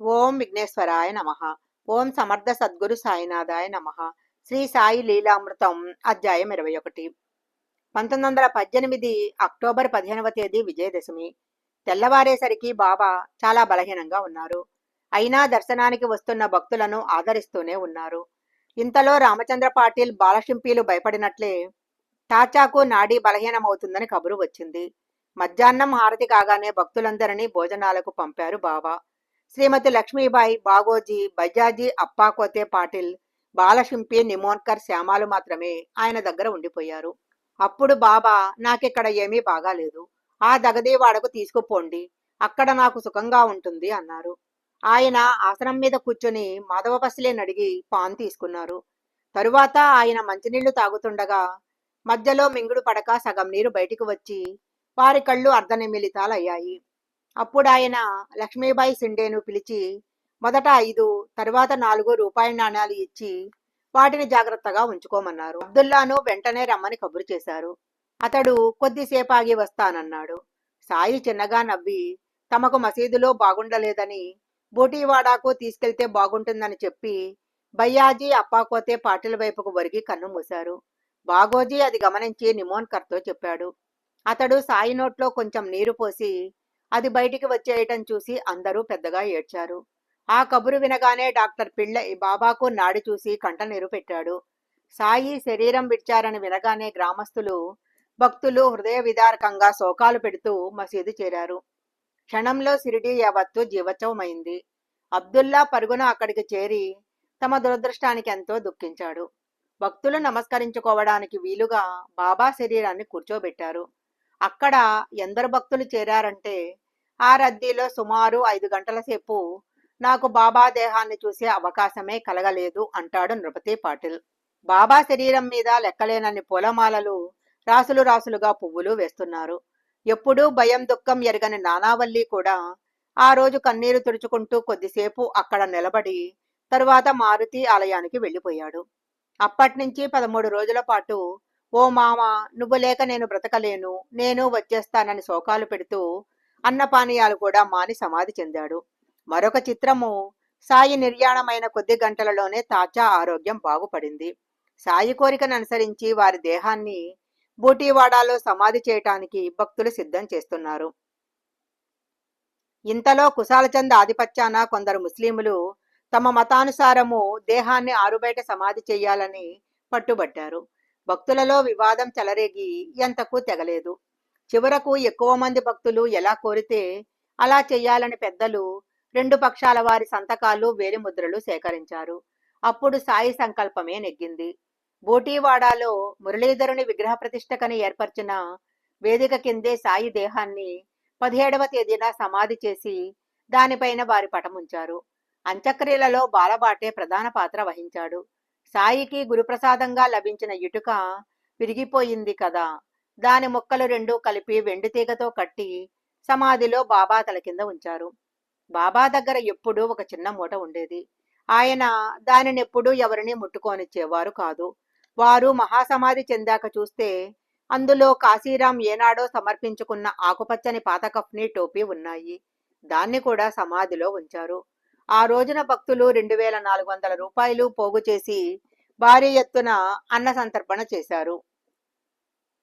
ఓం విఘ్నేశ్వరాయ నమ. ఓం సమర్థ సద్గురు సాయినాథాయ నమ. శ్రీ సాయి లీలామృతం అధ్యాయం ఇరవై ఒకటి. పంతొమ్మిది వందల పద్దెనిమిది అక్టోబర్ పదిహేనవ తేదీ విజయదశమి. తెల్లవారేసరికి బాబా చాలా బలహీనంగా ఉన్నారు. అయినా దర్శనానికి వస్తున్న భక్తులను ఆదరిస్తూనే ఉన్నారు. ఇంతలో రామచంద్ర పాటిల్ బాలశింపీలు భయపడినట్లే టాచాకు నాడీ బలహీనమవుతుందని కబురు వచ్చింది. మధ్యాహ్నం హారతి కాగానే భక్తులందరినీ భోజనాలకు పంపారు బాబా. శ్రీమతి లక్ష్మీబాయి బాగోజీ బజాజీ అప్పాకోతే పాటిల్ బాలశింపి నిమోన్కర్ శ్యామాలు మాత్రమే ఆయన దగ్గర ఉండిపోయారు. అప్పుడు బాబా నాకిక్కడ ఏమీ బాగాలేదు. ఆ దగదీవాడకు తీసుకుపోండి. అక్కడ నాకు సుఖంగా ఉంటుంది అన్నారు. ఆయన ఆసనం మీద కూర్చొని మాధవ పసిలేని అడిగి పాన్ తీసుకున్నారు. తరువాత ఆయన మంచినీళ్ళు తాగుతుండగా మధ్యలో మింగుడు పడక సగం నీరు బయటికి వచ్చి వారి కళ్ళు అర్ధనిమిలితాలయ్యాయి అప్పుడు ఆయన లక్ష్మీబాయి సిండేను పిలిచి మొదట ఐదు తరువాత నాలుగు రూపాయి నాణ్యాలు ఇచ్చి వాటిని జాగ్రత్తగా ఉంచుకోమన్నారు. అబ్దుల్లాను వెంటనే రమ్మని కబురు చేశారు. అతడు కొద్దిసేపు ఆగి వస్తానన్నాడు. సాయి చిన్నగా నవ్వి తమకు మసీదులో బాగుండలేదని బూటీవాడాకు తీసుకెళ్తే బాగుంటుందని చెప్పి బయ్యాజీ అప్పాకోతే పాటిల వైపుకు వరిగి కన్ను మూశారు. బాగోజీ అది గమనించి నిమోన్కర్తో చెప్పాడు. అతడు సాయి నోట్లో కొంచెం నీరు పోసి అది బయటికి వచ్చేయటం చూసి అందరూ పెద్దగా ఏడ్చారు. ఆ కబురు వినగానే డాక్టర్ పిళ్ళ బాబాకు నాడి చూసి కంటనీరు పెట్టాడు. సాయి శరీరం విడిచారని వినగానే గ్రామస్తులు భక్తులు హృదయ విదారకంగా శోకాలు పెడుతూ మసీదు చేరారు. క్షణంలో సిరిడి యావత్తు జీవోత్సవమైంది. అబ్దుల్లా పరుగున అక్కడికి చేరి తమ దురదృష్టానికి ఎంతో దుఃఖించాడు. భక్తులు నమస్కరించుకోవడానికి వీలుగా బాబా శరీరాన్ని కూర్చోబెట్టారు. అక్కడ ఎందరు భక్తులు చేరారంటే ఆ రద్దీలో సుమారు ఐదు గంటల సేపు నాకు బాబా దేహాన్ని చూసే అవకాశమే కలగలేదు అంటాడు నృపతి పాటిల్. బాబా శరీరం మీద లెక్కలేనన్ని పూలమాలలు రాసులు రాసులుగా పువ్వులు వేస్తున్నారు. ఎప్పుడూ భయం దుఃఖం ఎరగని నానావల్లి కూడా ఆ రోజు కన్నీరు తుడుచుకుంటూ కొద్దిసేపు అక్కడ నిలబడి తరువాత మారుతి ఆలయానికి వెళ్ళిపోయాడు. అప్పట్నుంచి పదమూడు రోజుల పాటు ఓ మామ నువ్వు లేక నేను బ్రతకలేను నేను వచ్చేస్తానని శోకాలు పెడుతూ అన్నపానీయాలు కూడా మాని సమాధి చెందాడు. మరొక చిత్రము సాయి నిర్యాణమైన కొద్ది గంటలలోనే తాజా ఆరోగ్యం బాగుపడింది. సాయి కోరికను అనుసరించి వారి దేహాన్ని బూటీవాడాలో సమాధి చేయటానికి భక్తులు సిద్ధం చేస్తున్నారు. ఇంతలో కుశాలచంద్ ఆధిపత్యాన కొందరు ముస్లింలు తమ మతానుసారము దేహాన్ని ఆరుబయట సమాధి చేయాలని పట్టుబట్టారు భక్తులలో వివాదం చెలరేగి ఎంతకు తెగలేదు. చివరకు ఎక్కువ మంది భక్తులు ఎలా కోరితే అలా చెయ్యాలని పెద్దలు రెండు పక్షాల వారి సంతకాలు వేలిముద్రలు సేకరించారు. అప్పుడు సాయి సంకల్పమే నెగ్గింది. బోటీవాడాలో మురళీధరుని విగ్రహ ప్రతిష్టకని ఏర్పరిచిన వేదిక కిందే సాయి దేహాన్ని పదిహేడవ తేదీన సమాధి చేసి దానిపైన వారి పటముంచారు. అంత్యక్రియలలో బాలబాటే ప్రధాన పాత్ర వహించాడు. సాయికి గురుప్రసాదంగా లభించిన ఇటుక విరిగిపోయింది కదా. దాని ముక్కలు రెండు కలిపి వెండి తీగతో కట్టి సమాధిలో బాబా తల కింద ఉంచారు. బాబా దగ్గర ఎప్పుడూ ఒక చిన్న మూట ఉండేది. ఆయన దానిని ఎప్పుడూ ఎవరిని ముట్టుకోనిచ్చేవారు కాదు. వారు మహాసమాధి చెందాక చూస్తే అందులో కాశీరాం ఏనాడో సమర్పించుకున్న ఆకుపచ్చని పాత కఫ్ని టోపీ ఉన్నాయి. దాన్ని కూడా సమాధిలో ఉంచారు. ఆ రోజున భక్తులు రెండు వేల నాలుగు వందల రూపాయలు పోగు చేసి భారీ ఎత్తున అన్న సంతర్పణ చేశారు.